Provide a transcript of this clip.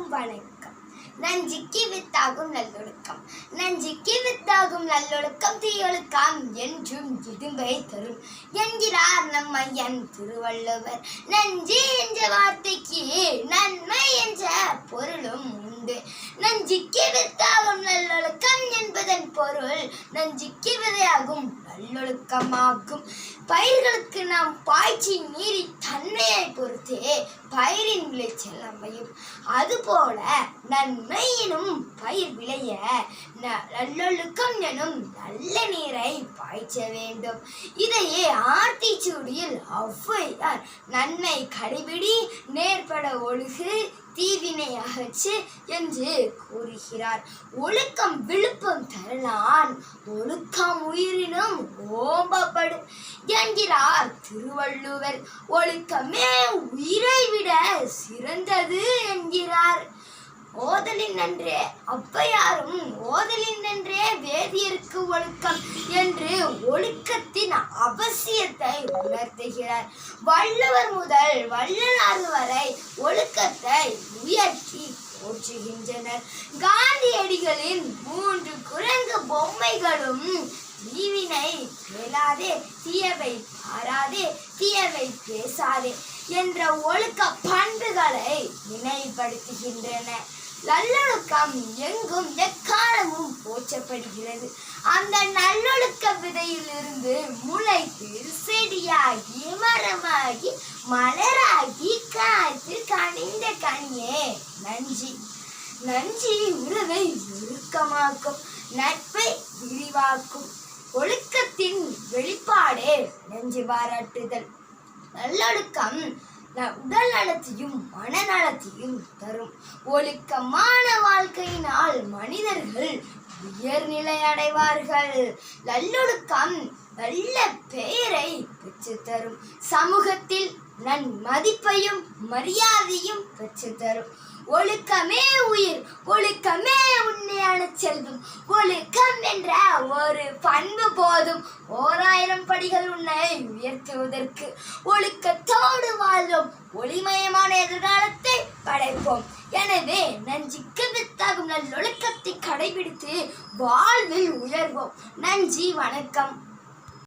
அனைவருக்கும் வணக்கம். நஞ்சிக்கு வித்தாகும் நல்லொழுக்கம். நஞ்சிக்கு வித்தாகும் நல்லொழுக்கம் தீயொழுக்கம் என்றும் இடும்பை தரும். என்கிறார் நம் ஐயன் திருவள்ளுவர். நஞ்சி என்ற வார்த்தைக்கு நன்மை என்ற பொருளும் உண்டு. நஞ்சிக்கு வித்தாகும் நல்லொழுக்கம் என்பதன் பொருள் நஞ்சிக்கு விதையாகும் நல்லொழுக்கமாகும். பயிர்களுக்கு நாம் பாய்ச்சி நீரி தன்மையை பொறுத்தே பயிரின் விளைச்சல் அமையும். அதுபோல நன்மை எனும் பயிர் விளைய ந- நல்லொழுக்கம் எனும் நல்ல நீரை பாய்ச்ச வேண்டும். இதையே ஆத்திச்சூடியில் ஒளவையார் நன்மை கடைபிடி நேர்பட ஒழுகு தீவினை அகற்று என்று கூறுகிறார். ஒழுக்கம் விழுப்பம் தரலான் ஒழுக்கம் உயிரினும் ஓம்பப்படு என்கிறார் திருவள்ளுவர் ஒழுக்கமே உயிரை விட சிறந்தது என்கிறார். ஓதலின் நன்றே அப்பையாரும் ஓதலின் நன்றே வேதியருக்கு ஒழுக்கம் என்று ஒழுக்கத்தின் அவசியத்தை உணர்த்துகிறார். வள்ளுவர் முதல் வள்ளலார் வரை ஒழுக்கத்தை உயர்த்தி போற்றுகின்றனர். காந்தியடிகளின் மூன்று தீயவை பாராதே தீயவை பேசாதே என்ற ஒழுக்க பண்புகளை நினைவுபடுத்துகின்றன நல்லொழுக்கம் எங்கும் எக்காலமும் போற்றப்படுகிறது. அந்த நல்லொழுக்க விதையிலிருந்து முளைத்து செடியாகி மரமாகி மலராகி காய்த்து கனிந்த கனியே நஞ்சி. நஞ்சி உறவை ஒழுக்கமாக்கும் நட்பை விரிவாக்கும். ஒழுக்கத்தின் வெளிப்பாடே நெஞ்சு பாராட்டுதல். நல்லொழுக்கம் ந- உடல் நலத்தையும் மனநலத்தையும் தரும். ஒழுக்கமான வாழ்க்கையினால் மனிதர்கள் உயர்நிலை அடைவார்கள். நல்லொழுக்கம் நல்ல பெயரை பெற்று தரும் சமூகத்தில் நன் மதிப்பையும் மரியாதையும் பெற்று தரும் ஒழுக்கமே உயிர் ஒழுக்கமே உண்மையான செல்வம் ஒழுக்கம் என்ற ஒரு பண்பு போதும். ஓராயிரம் படிகள் உன்னை உயர்த்துவதற்கு ஒழுக்கத்தோடு வாழ்வோம். ஒளிமயமான எதிர்காலத்தை படைப்போம். எனவே நஞ்சிக்கு வித்தாகும் நல்லொழுக்கத்தை கடைபிடித்து வாழ்வில் உயர்வோம். நன்றி வணக்கம்.